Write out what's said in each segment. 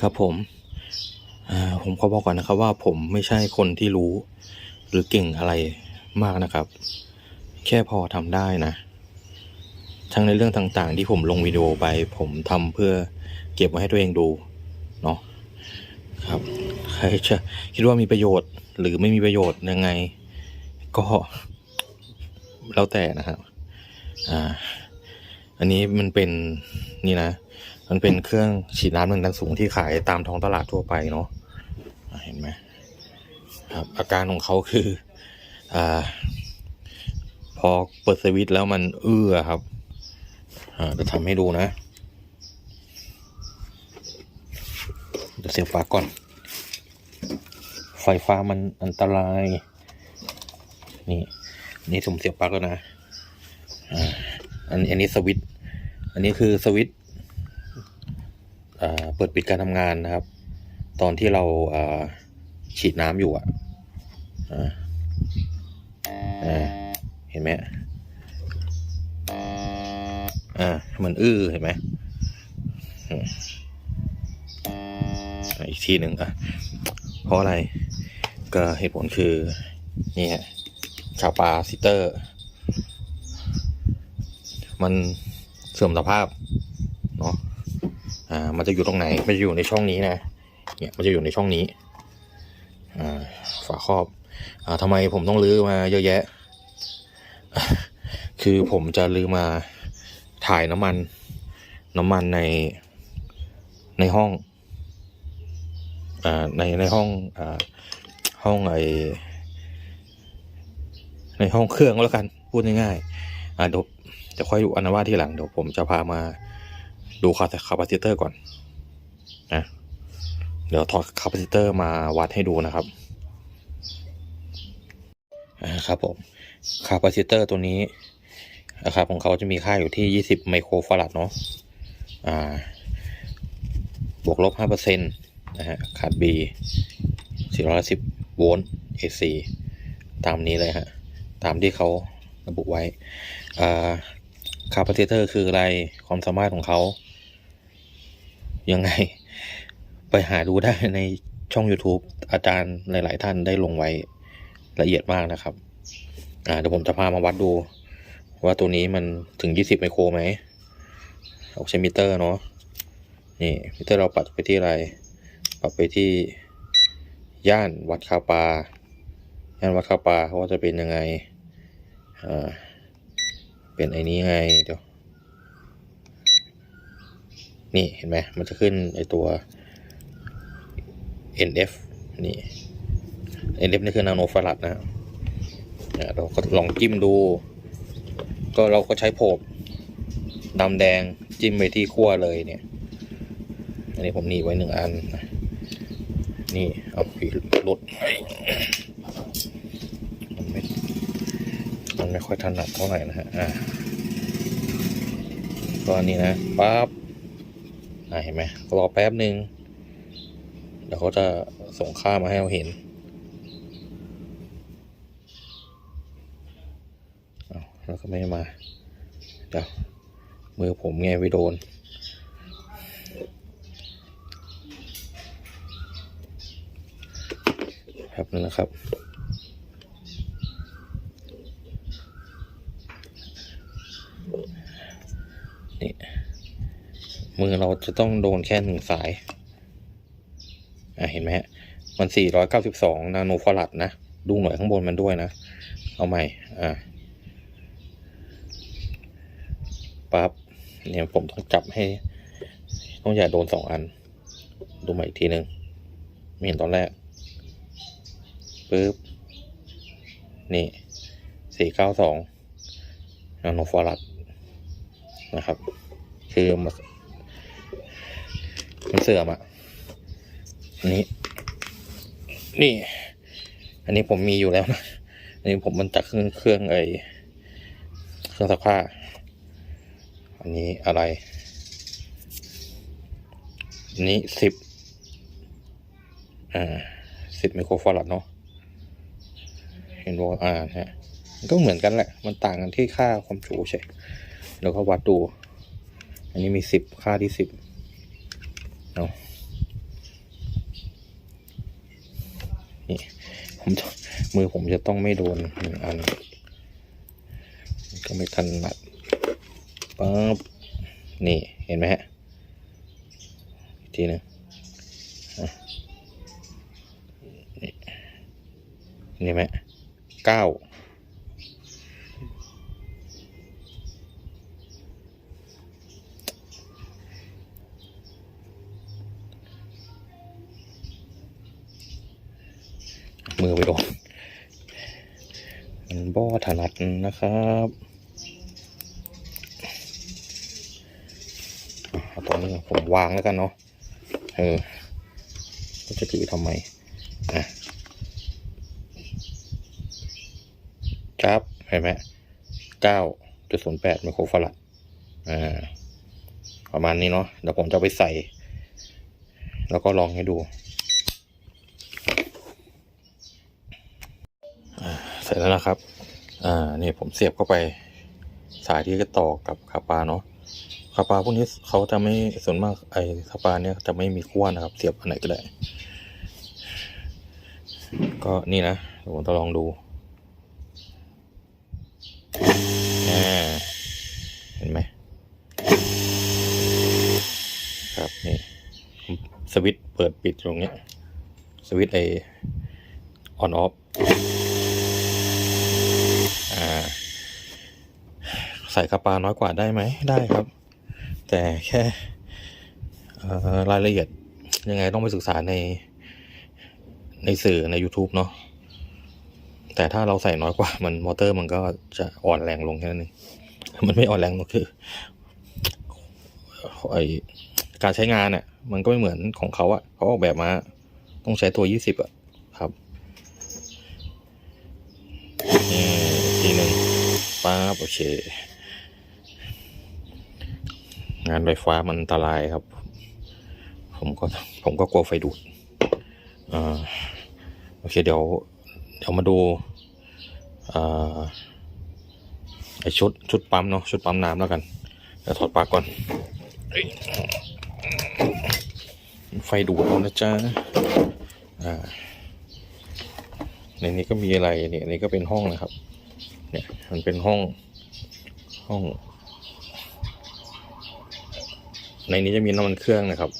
ครับผมผมขอบอกก่อนนะครับว่าผมไม่ใช่คนที่รู้หรือเก่งอะไรมากนะครับ แค่พอทำได้นะ ทั้งในเรื่องต่างๆ ที่ผมลงวิดีโอไป ผมทำเพื่อเก็บไว้ให้ตัวเองดูเนาะครับใครจะคิดว่ามีประโยชน์หรือไม่มีประโยชน์ยังไง ก็แล้วแต่นะครับอ่าอันนี้มันเป็นนี่นะ มันเป็นเครื่องฉีดน้ำแรงดันสูงที่ขายตามท้องตลาดทั่วไปเนาะเห็นไหมครับอาการของเขาคืออ่าพอเปิดสวิตช์แล้วมันเอื้อครับอ่าจะทำให้ดูนะเดี๋ยวเสียบฟ้าก่อน ไฟฟ้ามันอันตราย นี่นี่ผมเสียบปลั๊กแล้วนะอ่าอันอันนี้สวิตช์อันนี้คือสวิตช์ เปิดปิดการทำงานนะครับ ตอนที่เราฉีดน้ำอยู่อะเห็นไหมอ่ามันอื้อเห็นไหมอีกทีหนึ่งอะ เพราะอะไร ก็เหตุผลคือนี่ฮะชาวปลาซิเตอร์ มันเสื่อมสภาพ อ่ามันจะอยู่ตรงไหนมันจะอยู่ในช่องนี้นะเนี่ยมันจะอยู่ในช่องนี้อ่าฝาครอบอ่าทำไมผมต้องรื้อมาเยอะแยะ คือผมจะลือมาถ่ายน้ำมัน น้ำมันในในห้องอ่าในในห้องอ่าห้องไอในห้องเครื่องแล้วกันพูดง่ายๆอ่าเดี๋ยวจะค่อยดูอนนั้นว่าที่หลังเดี๋ยวผมจะพามา ดูคาคาปาซิเตอร์ก่อนนะเดี๋ยวถอดคาปาซิเตอร์มาวัดให้ดูนะครับอ่าครับผมคาปาซิเตอร์ตัวนี้นะครับของเขาจะมีค่าอยู่ที่ 20 ไมโครฟาราดเนาะอ่าบวกลบ5%นะฮะขาด B 410โวลต์ AC ตามนี้เลยฮะ ตามที่เขาระบุไว้อ่าคาปาซิเตอร์คืออะไรความสามารถของเขา ยังไง ไปหาดูได้ในช่อง YouTube อาจารย์หลาย ๆ ท่านได้ลงไว้ละเอียดมากนะครับ อ่าเดี๋ยวผมจะพามาวัดดู ว่าตัวนี้มันถึง 20 ไมโครไหมเอาใช้มิเตอร์เนาะนี่มิเตอร์เราปรับไปที่อะไร ปรับไปที่ย่านวัดคาปา ย่านวัดคาปาเขาว่าจะเป็นยังไง อ่า เป็นไอ้นี้ไง เดี๋ยว นี่เห็นไหมมันจะขึ้นไอตัว NF นี่ NF นี่คือนาโนฟารัดนะเนี่ยเราก็ลองจิ้มดู ก็เราก็ใช้โผบดำแดงจิ้มไปที่ขั้วเลยเนี่ย อันนี้ผมหนีไว้หนึ่งอัน นี่ เอาผีหลุดมันไม่มันไม่ค่อยถนัดเท่าไหร่นะฮะ อ่าก็อันนี้นะปั๊บ เห็นไหมรอแป๊บหนึ่งเดี๋ยวเขาจะส่งค่ามาให้เราเห็นเอาแล้วก็ไม่มาเดี๋ยวมือผมไงไปโดนครับนั่นนะครับ นี่ มือเราจะต้องโดนแค่หนึ่งสาย อะเห็นไหมฮะ มัน 492 นาโนฟารัดนะ ดูหน่อยข้างบนมันด้วยนะ เอาใหม่ อ่าปั๊บ เนี่ยผมต้องจับให้ ต้องอย่าโดนสองอัน ดูใหม่อีกทีหนึ่งไม่เห็นตอนแรก ปึ๊บ นี่ 492 นาโนฟารัดนะครับ คือ มันเสื่อมอะอันนี้ นี่ อันนี้ผมมีอยู่แล้วนะอันนี้ผมมันจากเครื่องเครื่องไอเครื่องซักผ้า อันนี้อะไรอันนี้สิบอ่าสิบไมโครฟารัดเนาะเห็นว่าอ่าฮะก็เหมือนกันแหละ มันต่างกันที่ค่าความจุใช่ แล้วก็วัดดู อันนี้มีสิบค่าที่สิบ เอานี่ผมมือผมจะต้องไม่โดนหนึ่งอัน ก็ไม่ทันหนัดปั๊บนี่เห็นไหมฮะอีกทีนึงนี่ไหมเก้า มือไปโดนมันบ่ถนัดนะครับเอาตรงนี้ผมวางแล้วกันเนาะ เออ ก็จะถือทำไม อะครับ เห็นไหมเก้าจุดศูนย์แปดไมโครฟารัดอ่า ประมาณนี้เนาะ เดี๋ยวผมจะไปใส่ แล้วก็ลองให้ดู เส ร็จแล้วนะครับ อ่า นี่ผมเสียบเข้าไป สายที่จะต่อกับคาปาเนาะคาปาพวกนี้เขาจะไม่ส่วนมากไอ้คาปาเนี่ยจะไม่มีขั้วนะครับ เสียบอันไหนก็ได้ ก็นี่นะผมจะลองดูเห็นไหมครับนี่สวิตช์เปิดปิดตรงนี้ สวิตช์ไอออนออฟ อ่า ใส่คาปาน้อยกว่าได้ไหมได้ครับ แต่แค่รายละเอียดยังไงต้องไปศึกษาในในสื่อใน YouTube เนาะแต่ถ้าเราใส่น้อยกว่ามันมอเตอร์มันก็จะอ่อนแรงลงแค่นั้นเองมันไม่อ่อนแรงหรอกคือไอการใช้งานเนี่ยมันก็ไม่เหมือนของเขาอะเขาออกแบบมาต้องใช้ตัวยี่สิบอะครับนี่อีกทีหนึ่งป๊าบโอเค งานไฟฟ้ามันอันตรายครับ ผมก็ผมก็กลัวไฟดูดอ่าโอเคเดี๋ยวเดี๋ยวมาดูอ่าไอชุดชุดปั๊มเนาะชุดปั๊มน้ำแล้วกันเดี๋ยวถอดปลั๊กก่อนไฟดูดแล้วนะจ๊ะอ่าในนี้ก็มีอะไรเนี่ยนนี้ก็เป็นห้องนะครับ เนี่ยมันเป็นห้องห้อง ในนี้จะมีน้ำมันเครื่องนะครับ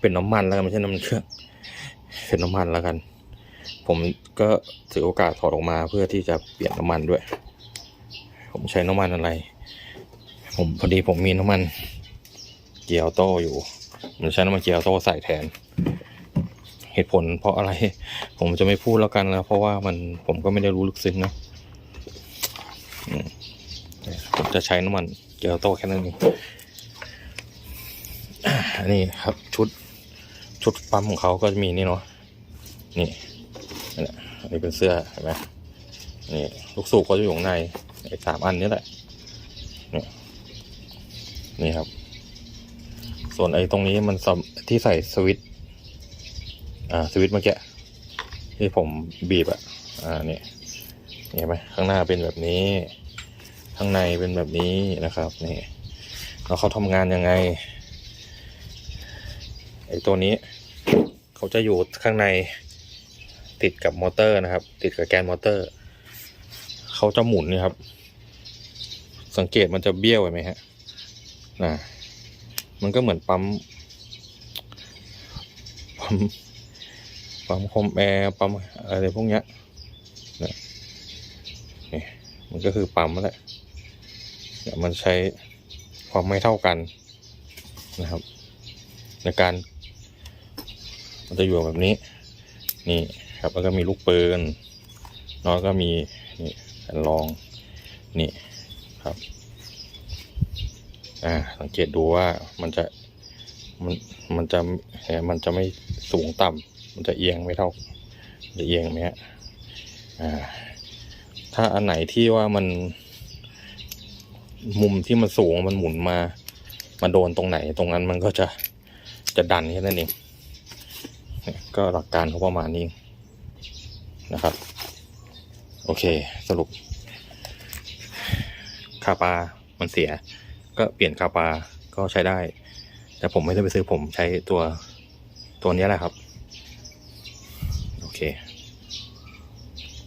เป็นน้ำมันแล้วกันไม่ใช่น้ำมันเครื่อง เป็นน้ำมันแล้วกัน ผมก็ถือโอกาสถอดออกมาเพื่อที่จะเปลี่ยนน้ำมันด้วย ผมใช้น้ำมันอะไร ผมพอดีผมมีน้ำมันเกียร์ออโต้อยู่ผมใช้น้ำมันเกียร์ออโต้ใส่แทน เหตุผลเพราะอะไร ผมจะไม่พูดแล้วกันแล้วเพราะว่ามันผมก็ไม่ได้รู้ลึกซึ้งนะผมจะใช้น้ำมันเกียร์ออโต้แค่นั้นเอง นี่ครับชุดชุดปั๊มของเขาก็จะมีนี่เนาะนี่นั่อันนี้เป็นเสื้อเห็นไหมนี่ลูกสูบก็จะอยู่ข้างในไอ้สามอันนี้แหละนี่นี่ครับ ส่วนไอ้ตรงนี้มันที่ใส่สวิตอ่าสวิตเมื่อกี้ที่ผมบีบอะอ่าเนี่ยเห็นไหมข้างหน้าเป็นแบบนี้ ข้างในเป็นแบบนี้นะครับนี่แล้วเขาทำงานยังไง ไอตัวนี้ เขาจะอยู่ข้างในติดกับมอเตอร์นะครับ ติดกับแกนมอเตอร์ เขาจะหมุนนี่ครับ สังเกตมันจะเบี้ยวไหมฮะนะมันก็เหมือนปั๊มปั๊มปั๊มคอมแอร์ปั๊มอะไรพวกเนี้ยนะนี่มันก็คือปั๊มแหละเนี่ยมันใช้ความไม่เท่ากันนะครับ ในการ มันจะอยู่แบบนี้ นี่ครับแล้วก็มีลูกปืนแล้วก็มีนี่แผ่นรองนี่ครับอ่าสังเกตดูว่ามันจะมันมันจะเอ่อมันจะไม่สูงต่ำมันจะเอียงไม่เท่าจะเอียงไหมฮะอ่าถ้าอันไหนที่ว่ามันมุมที่มันสูงมันหมุนมา มาโดนตรงไหนตรงนั้นมันก็จะจะดันแค่นั้นเอง ก็หลักการเขาประมาณนี้นะครับ โอเคสรุปคาปามันเสีย ก็เปลี่ยนคาปาก็ใช้ได้ แต่ผมไม่ได้ไปซื้อผมใช้ตัวตัวนี้แหละครับ โอเคเค